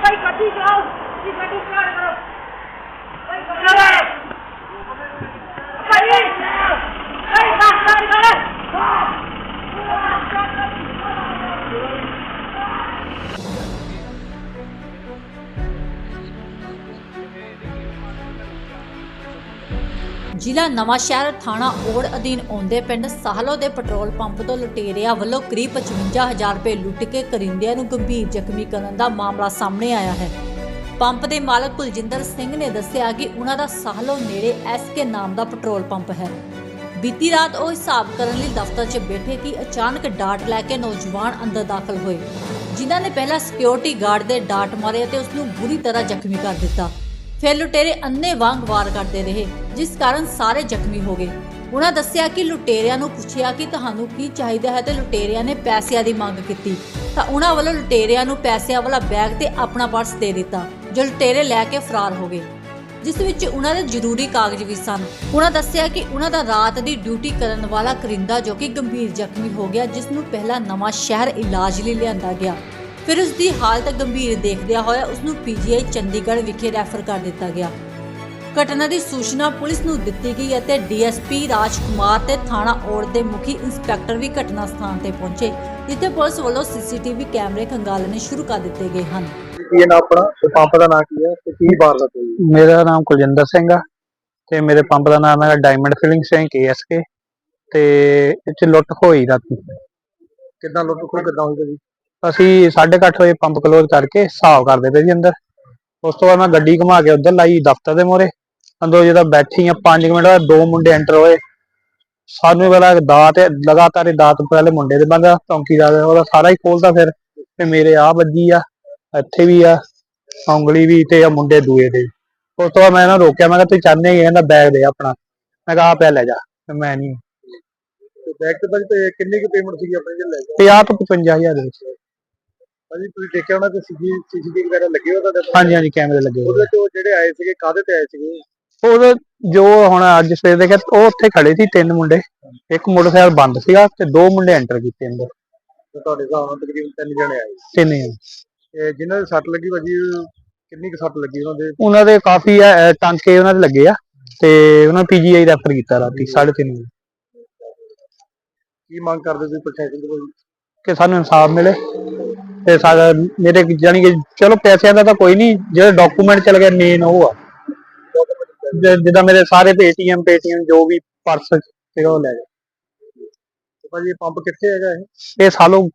ਭਾਈ ਗੱਡੀ ਚਲਾਓ ਜੀ ਗੱਡੀ ਜ਼ਿਲ੍ਹਾ ਨਵਾਂਸ਼ਹਿਰ ਥਾਣਾ ਓੜ ਅਧੀਨ ਆਉਂਦੇ ਪਿੰਡ ਸਾਹਲੋ ਦੇ ਪੈਟਰੋਲ ਪੰਪ ਤੋਂ ਲੁਟੇਰਿਆਂ ਵੱਲੋਂ ਕਰੀਬ 55000 ਰੁਪਏ ਲੁੱਟ ਕੇ ਕਰਿੰਦਿਆਂ ਨੂੰ ਗੰਭੀਰ ਜ਼ਖਮੀ ਕਰਨ ਦਾ ਮਾਮਲਾ ਸਾਹਮਣੇ ਆਇਆ ਹੈ। ਪੰਪ ਦੇ ਮਾਲਕ ਕੁਲਜਿੰਦਰ ਸਿੰਘ ਨੇ ਦੱਸਿਆ ਕਿ ਉਹਨਾਂ ਦਾ ਸਾਹਲੋ ਨੇੜੇ ਐਸਕੇ ਨਾਮ ਦਾ ਪੈਟਰੋਲ ਪੰਪ ਹੈ। ਬੀਤੀ ਰਾਤ ਉਹ ਹਿਸਾਬ ਕਰਨ ਲਈ ਦਫ਼ਤਰ 'ਚ ਬੈਠੇ ਕਿ ਅਚਾਨਕ ਡਾਟ ਲੈ ਕੇ ਨੌਜਵਾਨ ਅੰਦਰ ਦਾਖਲ ਹੋਏ, ਜਿਨ੍ਹਾਂ ਨੇ ਪਹਿਲਾਂ ਸਿਕਿਉਰਿਟੀ ਗਾਰਡ ਦੇ ਡਾਟ ਮਾਰੇ ਅਤੇ ਉਸ ਨੂੰ ਬੁਰੀ ਤਰ੍ਹਾਂ ਜ਼ਖਮੀ ਕਰ ਦਿੱਤਾ। ਫਿਰ ਲੁਟੇਰੇ ਅੰਨੇ ਵਾਂਗ ਵਾਰ ਕਰਦੇ ਰਹੇ। ਜਿਸ ਕਾਰਨ ਸਾਰੇ ਜ਼ਖਮੀ ਹੋ ਗਏ। ਉਹਨਾਂ ਦੱਸਿਆ ਕਿ ਲੁਟੇਰਿਆਂ ਨੂੰ ਪੁੱਛਿਆ ਕਿ ਤੁਹਾਨੂੰ ਕੀ ਚਾਹੀਦਾ ਹੈ ਤੇ ਲੁਟੇਰਿਆਂ ਨੇ ਪੈਸਿਆਂ ਦੀ ਮੰਗ ਕੀਤੀ। ਤਾਂ ਉਹਨਾਂ ਵੱਲੋਂ ਲੁਟੇਰਿਆਂ ਨੂੰ ਪੈਸਿਆਂ ਵਾਲਾ ਬੈਗ ਤੇ ਆਪਣਾ ਪਰਸ ਦੇ ਦਿੱਤਾ, ਜੋ ਲੁਟੇਰੇ ਲੈ ਕੇ ਫਰਾਰ ਹੋ ਗਏ। ਜਿਸ ਵਿੱਚ ਉਹਨਾਂ ਦੇ ਜ਼ਰੂਰੀ ਕਾਗਜ਼ ਵੀ ਸਨ। ਉਹਨਾਂ ਦੱਸਿਆ ਕਿ ਉਹਨਾਂ ਦਾ ਰਾਤ ਦੀ ਡਿਊਟੀ ਕਰਨ ਵਾਲਾ ਕਰਿੰਦਾ, ਜੋ ਕਿ ਗੰਭੀਰ ਜ਼ਖਮੀ ਹੋ ਗਿਆ, ਜਿਸ ਨੂੰ ਪਹਿਲਾਂ ਨਵਾਂ ਸ਼ਹਿਰ ਇਲਾਜ ਲਈ ਲਿਆਂਦਾ ਗਿਆ। ਫਿਰ ਉਸ ਦੀ ਹਾਲਤ ਗੰਭੀਰ ਦੇਖਦਿਆਂ ਹੋਇਆ ਉਸ ਨੂੰ ਪੀਜੀਆਈ ਚੰਡੀਗੜ੍ਹ ਵਿਖੇ ਰੈਫਰ ਕਰ ਦਿੱਤਾ ਗਿਆ। ਘਟਨਾ ਦੀ ਸੂਚਨਾ ਪੁਲਿਸ ਨੂੰ ਦਿੱਤੀ ਗਈ ਅਤੇ ਡੀਐਸਪੀ ਰਾਜਕੁਮਾਰ ਤੇ ਥਾਣਾ ਔੜ ਦੇ ਮੁਖੀ ਇੰਸਪੈਕਟਰ ਵੀ ਘਟਨਾ ਸਥਾਨ ਤੇ ਪਹੁੰਚੇ ਜਿੱਥੇ ਪੁਲਿਸ ਵੱਲੋਂ ਸੀਸੀਟੀਵੀ ਕੈਮਰੇ ਖੰਗਾਲਣੇ ਸ਼ੁਰੂ ਕਰ ਦਿੱਤੇ ਗਏ ਹਨ। ਕੀ ਨਾਮ ਆਪਣਾ ਤੇ ਪੰਪ ਦਾ ਨਾਮ ਕੀ ਹੈ ਤੇ ਕੀ ਵਾਰਦਾਤ ਹੋਈ? ਮੇਰਾ ਨਾਮ ਕੁਲਜਿੰਦਰ ਸਿੰਘ ਆ ਤੇ ਮੇਰੇ ਪੰਪ ਦਾ ਨਾਮ ਹੈ ਡਾਇਮੰਡ ਫਿਲਿੰਗ ਸਟੇਸ਼ਨ ਕੇਐਸਕੇ ਤੇ 'ਚ ਲੁੱਟ ਹੋਈ ਰਾਤੀ। ਕਿੱਦਾਂ ਲੁੱਟ ਖੋਹ ਕਿੱਦਾਂ ਹੋਈ ਜੀ ਅਸੀਂ 8:30 ਵਜੇ ਪੰਪ ਕਲੋਜ਼ ਕਰਕੇ ਹਿਸਾਬ ਕਰਦੇ ਪਏ ਸੀ ਅੰਦਰ। ਉਸ ਤੋਂ ਬਾਅਦ ਮੈਂ ਗੱਡੀ ਘੁਮਾ ਕੇ ਉਧਰ ਲਾਈ ਦਫ਼ਤਰ ਦੇ ਮੋਰੇ ਅੰਦਰੋਂ ਜਦੋਂ ਬੈਠੀ ਆ 5 ਮਿੰਟ ਬਾਅਦ ਦੋ ਮੁੰਡੇ ਐਂਟਰ ਹੋਏ। ਸਾਨੂੰ ਵਾਲਾ ਦਾਤ ਲਗਾਤਾਰ ਦਾਤ ਪਹਿਲੇ ਮੁੰਡੇ ਦੇ ਬੰਦਾ ਚੌਂਕੀਦਾਰ ਦਾ, ਉਹਦਾ ਸਾਰਾ ਹੀ ਖੋਲਦਾ ਫਿਰ। ਤੇ ਮੇਰੇ ਆ ਵੱਜੀ ਆ ਇੱਥੇ ਵੀ ਆ ਉਂਗਲੀ ਵੀ ਤੇ ਆ ਮੁੰਡੇ ਦੂਏ ਦੇ। ਉਸ ਤੋਂ ਬਾਅਦ ਮੈਂ ਇਹਨਾਂ ਨੂੰ ਰੋਕਿਆ ਮੈਂ ਕਿਹਾ ਤੁਸੀਂ ਚਾਹੁੰਦੇ ਹੀ ਕਹਿੰਦਾ ਬੈਗ ਦੇ ਆਪਣਾ। ਮੈਂ ਕਿਹਾ ਆ ਪਿਆ ਲੈ ਜਾ ਤੇ ਮੈਂ ਨਹੀਂ। ਤੇ ਬੈਗ ਤੇ ਭਾਜੀ ਤੇ ਕਿੰਨੀ ਕੁ ਪੇਮੈਂਟ ਸੀਗੀ ਆਪਣੇ ਜਿਹੜੇ ਲੈ ਗਏ 50 ਤੋਂ 55000 ਦੇ ਵਿੱਚ। ਭਾਜੀ ਤੁਸੀਂ ਦੇਖਿਆ ਹੋਣਾ ਕਿ ਸੀਸੀ ਸੀਸੀਟੀਵੀ ਵਗੈਰਾ ਲੱਗੇ ਹੋਏ ਤੁਹਾਡੇ ਹਾਂਜੀ ਹਾਂਜੀ ਕੈਮਰੇ ਲੱਗੇ ਹੋਏ ਉਹਦੇ ਉਹ ਜਿਹੜੇ ਆਏ ਸੀਗੇ ਕਾਹਦੇ ਤੇ ਆਏ ਸੀਗੇ? ਉਹ ਜੋ ਹੁਣ ਅੱਜ ਸਵੇਰ ਦੇਖਿਆ ਉਹ ਉੱਥੇ ਖੜੇ ਸੀ ਤਿੰਨ ਮੁੰਡੇ। ਇੱਕ ਮੋਟਰਸਾਈਕਲ ਬੰਦ ਸੀਗਾ ਤੇ ਦੋ ਮੁੰਡੇ ਐਂਟਰ ਕੀਤੇ ਅੰਦਰ। ਤੇ ਤੁਹਾਡੇ ਹਿਸਾਬ ਨਾਲ ਤਕਰੀਬਨ ਤਿੰਨ ਜਣੇ ਆਏ। ਤਿੰਨ ਜਣੇ। ਤੇ ਜਿਨ੍ਹਾਂ ਦੇ ਸੱਟ ਲੱਗੀ ਭਾਜੀ ਕਿੰਨੀ ਕੁ ਸੱਟ ਲੱਗੀ ਉਹਨਾਂ ਦੇ? ਉਹਨਾਂ ਦੇ ਕਾਫੀ ਅਹ, ਟਾਂਕੇ ਉਹਨਾਂ ਦੇ ਲੱਗੇ ਆ। ਤੇ ਉਹਨਾਂ ਪੀਜੀਆਈ ਰੈਫਰ ਕੀਤਾ ਰਾਤੀ 3:30 ਵਜੇ। ਕੀ ਮੰਗ ਕਰਦੇ ਤੁਸੀਂ ਪ੍ਰਸ਼ਾਸਨ ਤੋਂ ਭਾਜੀ? ਕਿ ਸਾਨੂੰ ਇਨਸਾਫ ਮਿਲੇ। ਤੇ ਸਾਡਾ ਮੇਰੇ ਜਾਨੀ ਕਿ ਚਲੋ ਪੈਸਿਆਂ ਦਾ ਤਾਂ ਕੋਈ ਨਹੀਂ, ਜਿਹੜੇ ਡਾਕੂਮੈਂਟ ਚਲ ਗਏ ਮੇਨ ਉਹ ਆ। ਜਿ- ਜਿੱਦਾਂ ਮੇਰੇ ਸਾਰੇ ਪੇਟੀਐਮ ਪੇਟੀਐਮ ਜੋ ਵੀ ਪਰਸ ਸੀਗਾ ਉਹ ਲੈ ਗਏ। ਭਾਜੀ ਪੰਪ ਕਿੱਥੇ ਹੈਗਾ ਇਹ? ਇਹ ਸਾਲੋ